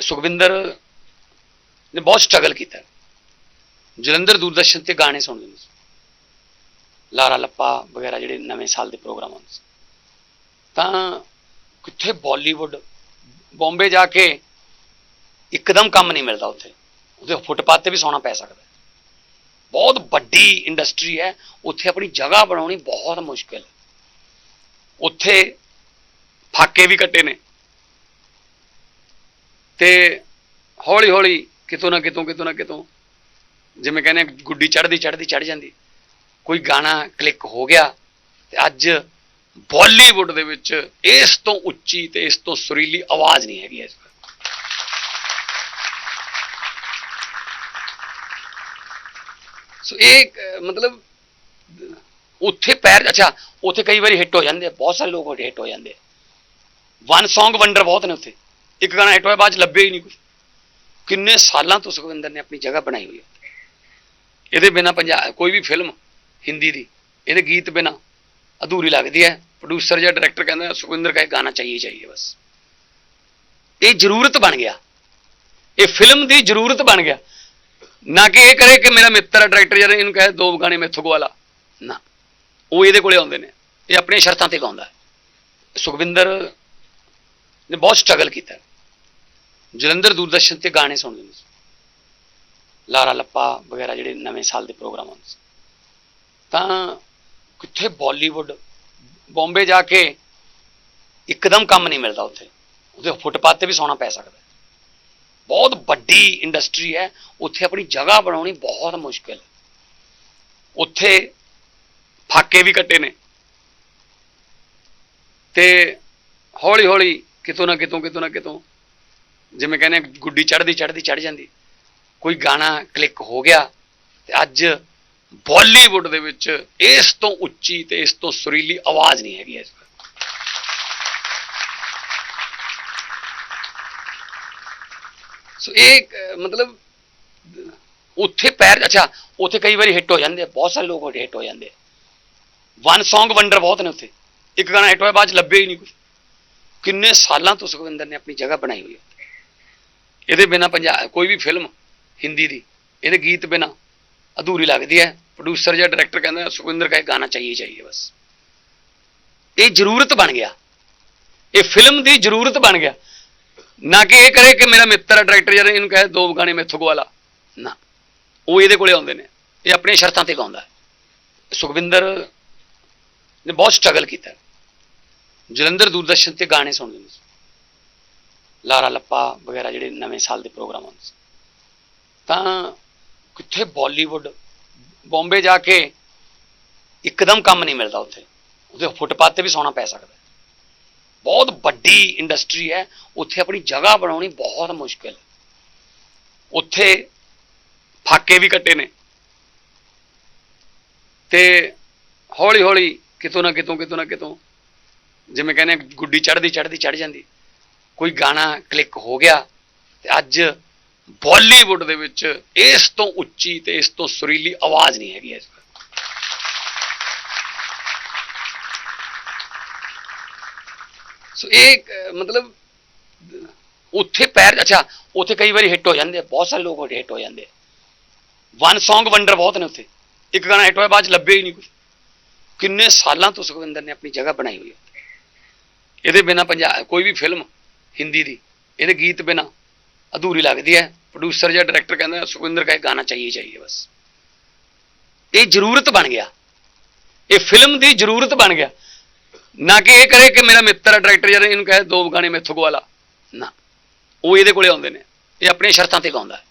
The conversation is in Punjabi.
ਸੁਖਵਿੰਦਰ ਨੇ ਬਹੁਤ ਸਟਰਗਲ ਕੀਤਾ। ਜਲੰਧਰ ਦੂਰਦਰਸ਼ਨ ਤੇ ਗਾਣੇ ਸੁਣਦੇ ਹੁੰਦੇ ਸੀ। ਲਾਰਾ ਲੱਪਾ ਵਗੈਰਾ ਜਿਹੜੇ ਨਵੇਂ ਸਾਲ ਦੇ ਪ੍ਰੋਗਰਾਮ ਹੁੰਦੇ ਸੀ। ਤਾਂ ਕਿੱਥੇ ਬਾਲੀਵੁੱਡ, ਬੰਬੇ ਜਾ ਕੇ ਇੱਕਦਮ ਕੰਮ ਨਹੀਂ ਮਿਲਦਾ ਉੱਥੇ। ਉਹਦੇ ਫੁੱਟਪਾਥ ਤੇ ਵੀ ਸੌਣਾ ਪੈ ਸਕਦਾ ਬਹੁਤ ਵੱਡੀ ਇੰਡਸਟਰੀ ਹੈ। ਉੱਥੇ ਆਪਣੀ ਜਗ੍ਹਾ ਬਣਾਉਣੀ ਬਹੁਤ ਮੁਸ਼ਕਿਲ ਉੱਥੇ ਫਾਕੇ ਵੀ ਕੱਟੇ ਨੇ। ਤੇ ਹੌਲੀ ਹੌਲੀ ਕਿਤੋਂ ਨਾ ਕਿਤੋਂ ਕਿਤੋਂ ਨਾ ਕਿਤੋਂ, ਜਿਵੇਂ ਕਹਿੰਦੇ ਗੁੱਡੀ ਚੜਦੀ ਚੜਦੀ ਚੜ ਜਾਂਦੀ। ਕੋਈ ਗਾਣਾ ਕਲਿੱਕ ਹੋ ਗਿਆ ਤੇ ਅੱਜ ਬਾਲੀਵੁੱਡ ਦੇ ਵਿੱਚ ਇਸ ਤੋਂ ਉੱਚੀ ਤੇ ਇਸ ਤੋਂ ਸੁਰੀਲੀ ਆਵਾਜ਼ ਨਹੀਂ ਹੈਗੀ ਇਸ ਸੋ ਇਹ ਮਤਲਬ, ਉੱਥੇ ਪੈਰ, ਅੱਛਾ, ਉੱਥੇ ਕਈ ਵਾਰੀ ਹਿੱਟ ਹੋ ਜਾਂਦੇ ਆ, ਬਹੁਤ ਸਾਰੇ ਲੋਕ ਹਿੱਟ ਹੋ ਜਾਂਦੇ ਆ। ਵਨ Song ਵੰਡਰ ਬਹੁਤ ਨੇ ਉੱਥੇ। ਇੱਕ ਗਾਣਾ ਹਿੱਟ ਹੋਇਆ, ਬਾਅਦ ਚ ਲੱਭੇ ਹੀ ਨਹੀਂ ਕੁਝ ਕਿੰਨੇ ਸਾਲਾਂ ਤੋਂ ਸੁਖਵਿੰਦਰ ਨੇ ਆਪਣੀ ਜਗ੍ਹਾ ਬਣਾਈ ਹੋਈ ਹੈ। ਇਹਦੇ ਬਿਨਾ ਪੰਜਾਬ ਕੋਈ ਵੀ ਫਿਲਮ ਹਿੰਦੀ ਦੀ, ਇਹਦੇ ਗੀਤ ਬਿਨਾ ਅਧੂਰੀ ਲੱਗਦੀ ਹੈ। ਪ੍ਰੋਡਿਊਸਰ ਜਾਂ ਡਾਇਰੈਕਟਰ ਕਹਿੰਦਾ ਸੁਖਵਿੰਦਰ ਦਾ ਇਹ ਗਾਣਾ ਚਾਹੀਏ ਚਾਹੀਏ, ਬਸ। ਇਹ ਜ਼ਰੂਰਤ ਬਣ ਗਿਆ। ਇਹ ਫਿਲਮ ਦੀ ਜ਼ਰੂਰਤ ਬਣ ਗਿਆ। ਨਾ ਕਿ ਇਹ ਕਰੇ ਕਿ ਮੇਰਾ ਮਿੱਤਰ ਹੈ ਡਾਇਰੈਕਟਰ ਯਾਰ ਇਹਨੂੰ ਕਹੇ, ਦੋ ਗਾਣੇ ਮੈਥੋਂ ਗਵਾਲਾ ਨਾ। ਉਹ ਇਹਦੇ ਕੋਲੇ ਆਉਂਦੇ ਨੇ। ਇਹ ਆਪਣੀਆਂ ਸ਼ਰਤਾਂ ਤੇ ਗਾਉਂਦਾ ਸੁਖਵਿੰਦਰ ਨੇ ਬਹੁਤ ਸਟਰਗਲ ਕੀਤਾ। ਜਲੰਧਰ ਦੂਰਦਰਸ਼ਨ ਤੇ ਗਾਣੇ ਸੁਣਦੇ ਹੁੰਦੇ ਸੀ। ਲਾਰਾ ਲੱਪਾ ਵਗੈਰਾ ਜਿਹੜੇ ਨਵੇਂ ਸਾਲ ਦੇ ਪ੍ਰੋਗਰਾਮ ਹੁੰਦੇ ਸੀ। ਤਾਂ ਕਿੱਥੇ ਬਾਲੀਵੁੱਡ, ਬੰਬੇ ਜਾ ਕੇ ਇੱਕਦਮ ਕੰਮ ਨਹੀਂ ਮਿਲਦਾ ਉੱਥੇ। ਉਹਦੇ ਫੁੱਟਪਾਥ ਤੇ ਵੀ ਸੌਣਾ ਪੈ ਸਕਦਾ। ਬਹੁਤ ਵੱਡੀ ਇੰਡਸਟਰੀ ਹੈ। ਉੱਥੇ ਆਪਣੀ ਜਗ੍ਹਾ ਬਣਾਉਣੀ ਬਹੁਤ ਮੁਸ਼ਕਿਲ। ਹੈ ਉੱਥੇ ਫਾਕੇ ਵੀ ਕੱਟੇ ਨੇ। ਤੇ ਹੌਲੀ ਹੌਲੀ ਕਿਤੋਂ ਨਾ ਕਿਤੋਂ ਕਿਤੋਂ ਨਾ ਕਿਤੋਂ। ਜਿਵੇਂ ਕਹਿੰਦੇ ਗੁੱਡੀ ਚੜਦੀ ਚੜਦੀ ਚੜ ਜਾਂਦੀ। ਕੋਈ ਗਾਣਾ ਕਲਿੱਕ ਹੋ ਗਿਆ ਤੇ ਅੱਜ ਬਾਲੀਵੁੱਡ ਦੇ ਵਿੱਚ ਇਸ ਤੋਂ ਉੱਚੀ ਤੇ ਇਸ ਤੋਂ ਸੁਰੀਲੀ ਆਵਾਜ਼ ਨਹੀਂ ਹੈਗੀ ਇਸ ਵਕਤ। ਸੋ ਇਹ ਮਤਲਬ, ਉੱਥੇ ਪੈਰ, ਅੱਛਾ, ਉੱਥੇ ਕਈ ਵਾਰੀ ਹਿੱਟ ਹੋ ਜਾਂਦੇ ਆ, ਬਹੁਤ ਸਾਰੇ ਲੋਕ ਹਿੱਟ ਹੋ ਜਾਂਦੇ ਆ। ਵਨ Song ਵੰਡਰ ਬਹੁਤ ਨੇ ਉੱਥੇ। ਇੱਕ ਗਾਣਾ ਹਿੱਟ ਹੋਇਆ, ਬਾਅਦ ਚ ਲੱਭੇ ਹੀ ਨਹੀਂ ਕੁਝ ਕਿੰਨੇ ਸਾਲਾਂ ਤੋਂ ਸੁਖਵਿੰਦਰ ਨੇ ਆਪਣੀ ਜਗ੍ਹਾ ਬਣਾਈ ਹੋਈ ਹੈ। ਇਹਦੇ ਬਿਨਾ ਪੰਜਾਬ ਕੋਈ ਵੀ ਫਿਲਮ ਹਿੰਦੀ ਦੀ, ਇਹਦੇ ਗੀਤ ਬਿਨਾ ਅਧੂਰੀ ਲੱਗਦੀ ਹੈ। ਪ੍ਰੋਡਿਊਸਰ ਜਾਂ ਡਾਇਰੈਕਟਰ ਕਹਿੰਦਾ ਸੁਖਵਿੰਦਰ ਦਾ ਇਹ ਗਾਣਾ ਚਾਹੀਏ ਚਾਹੀਏ, ਬਸ। ਇਹ ਜ਼ਰੂਰਤ ਬਣ ਗਿਆ। ਇਹ ਫਿਲਮ ਦੀ ਜ਼ਰੂਰਤ ਬਣ ਗਿਆ। ਨਾ ਕਿ ਇਹ ਕਰੇ ਕਿ ਮੇਰਾ ਮਿੱਤਰ ਹੈ ਡਾਇਰੈਕਟਰ ਜਦ ਇਹਨੂੰ ਕਹੇ, ਦੋ ਗਾਣੇ ਮੈਥੋਂ ਗਵਾਲਾ ਨਾ। ਉਹ ਇਹਦੇ ਕੋਲੇ ਆਉਂਦੇ ਨੇ। ਇਹ ਆਪਣੀਆਂ ਸ਼ਰਤਾਂ ਤੇ ਗਾਉਂਦਾ ਸੁਖਵਿੰਦਰ ਨੇ ਬਹੁਤ ਸਟਰਗਲ ਕੀਤਾ ਜਲੰਧਰ ਦੂਰਦਰਸ਼ਨ ਤੇ ਗਾਣੇ ਸੁਣਦੇ ਹੁੰਦੇ ਸੀ ਲਾਰਾ ਲੱਪਾ ਵਗੈਰਾ ਜਿਹੜੇ ਨਵੇਂ ਸਾਲ ਦੇ ਪ੍ਰੋਗਰਾਮ ਹੁੰਦੇ ਸੀ। ਤਾਂ ਕਿੱਥੇ ਬਾਲੀਵੁੱਡ, ਬੰਬੇ ਜਾ ਕੇ ਇੱਕਦਮ ਕੰਮ ਨਹੀਂ ਮਿਲਦਾ ਉੱਥੇ। ਉਹਦੇ ਫੁੱਟਪਾਥ ਤੇ ਵੀ ਸੌਣਾ ਪੈ ਸਕਦਾ ਬਹੁਤ ਵੱਡੀ ਇੰਡਸਟਰੀ ਹੈ। ਉੱਥੇ ਆਪਣੀ ਜਗ੍ਹਾ ਬਣਾਉਣੀ ਬਹੁਤ ਮੁਸ਼ਕਿਲ ਹੈ। ਉੱਥੇ ਫਾਕੇ ਵੀ ਕੱਟੇ ਨੇ। ਤੇ ਹੌਲੀ ਹੌਲੀ ਕਿਤੋਂ ਨਾ ਕਿਤੋਂ ਕਿਤੋਂ ਨਾ ਕਿਤੋਂ ਜਿਵੇਂ ਕਹਿੰਦੇ ਗੁੱਡੀ ਚੜਦੀ ਚੜਦੀ ਚੜ ਜਾਂਦੀ। ਕੋਈ ਗਾਣਾ ਕਲਿੱਕ ਹੋ ਗਿਆ ਤੇ ਅੱਜ ਬਾਲੀਵੁੱਡ ਦੇ ਵਿੱਚ ਇਸ ਤੋਂ ਉੱਚੀ ਤੇ ਇਸ ਤੋਂ ਸੁਰੀਲੀ ਆਵਾਜ਼ ਨਹੀਂ ਹੈਗੀ ਇਸ ਸੋ ਇਹ ਮਤਲਬ, ਉੱਥੇ ਪੈਰ, ਅੱਛਾ, ਉੱਥੇ ਕਈ ਵਾਰੀ ਹਿੱਟ ਹੋ ਜਾਂਦੇ ਆ, ਬਹੁਤ ਸਾਰੇ ਲੋਕ ਹਿੱਟ ਹੋ ਜਾਂਦੇ ਆ। ਵਨ Song ਵੰਡਰ ਬਹੁਤ ਨੇ ਉੱਥੇ। ਇੱਕ ਗਾਣਾ ਹਿੱਟ ਹੋਇਆ, ਬਾਅਦ ਚ ਲੱਭੇ ਹੀ ਨਹੀਂ ਕੁਝ ਕਿੰਨੇ ਸਾਲਾਂ ਤੋਂ ਸੁਖਵਿੰਦਰ ਨੇ ਆਪਣੀ ਜਗ੍ਹਾ ਬਣਾਈ ਹੋਈ ਹੈ ਇਹਦੇ ਬਿਨਾ ਪੰਜਾਬ ਕੋਈ ਵੀ ਫਿਲਮ ਹਿੰਦੀ ਦੀ, ਇਹਦੇ ਗੀਤ ਬਿਨਾ ਅਧੂਰੀ ਲੱਗਦੀ ਹੈ। ਪ੍ਰੋਡਿਊਸਰ ਜਾਂ ਡਾਇਰੈਕਟਰ ਕਹਿੰਦਾ ਸੁਖਵਿੰਦਰ ਦਾ ਗਾਣਾ ਚਾਹੀਏ ਚਾਹੀਏ ਬਸ। ਇਹ ਜ਼ਰੂਰਤ ਬਣ ਗਿਆ। ਇਹ ਫਿਲਮ ਦੀ ਜ਼ਰੂਰਤ ਬਣ ਗਿਆ। ਨਾ ਕਿ ਇਹ ਕਰੇ ਕਿ ਮੇਰਾ ਮਿੱਤਰ ਹੈ ਡਾਇਰੈਕਟਰ ਜਦ ਇਹਨੂੰ ਕਹੇ, ਦੋ ਗਾਣੇ ਮੈਥੋਂ ਗਵਾਲਾ ਨਾ। ਉਹ ਇਹਦੇ ਕੋਲੇ ਆਉਂਦੇ ਨੇ। ਇਹ ਆਪਣੀਆਂ ਸ਼ਰਤਾਂ ਤੇ ਗਾਉਂਦਾ ਹੈ।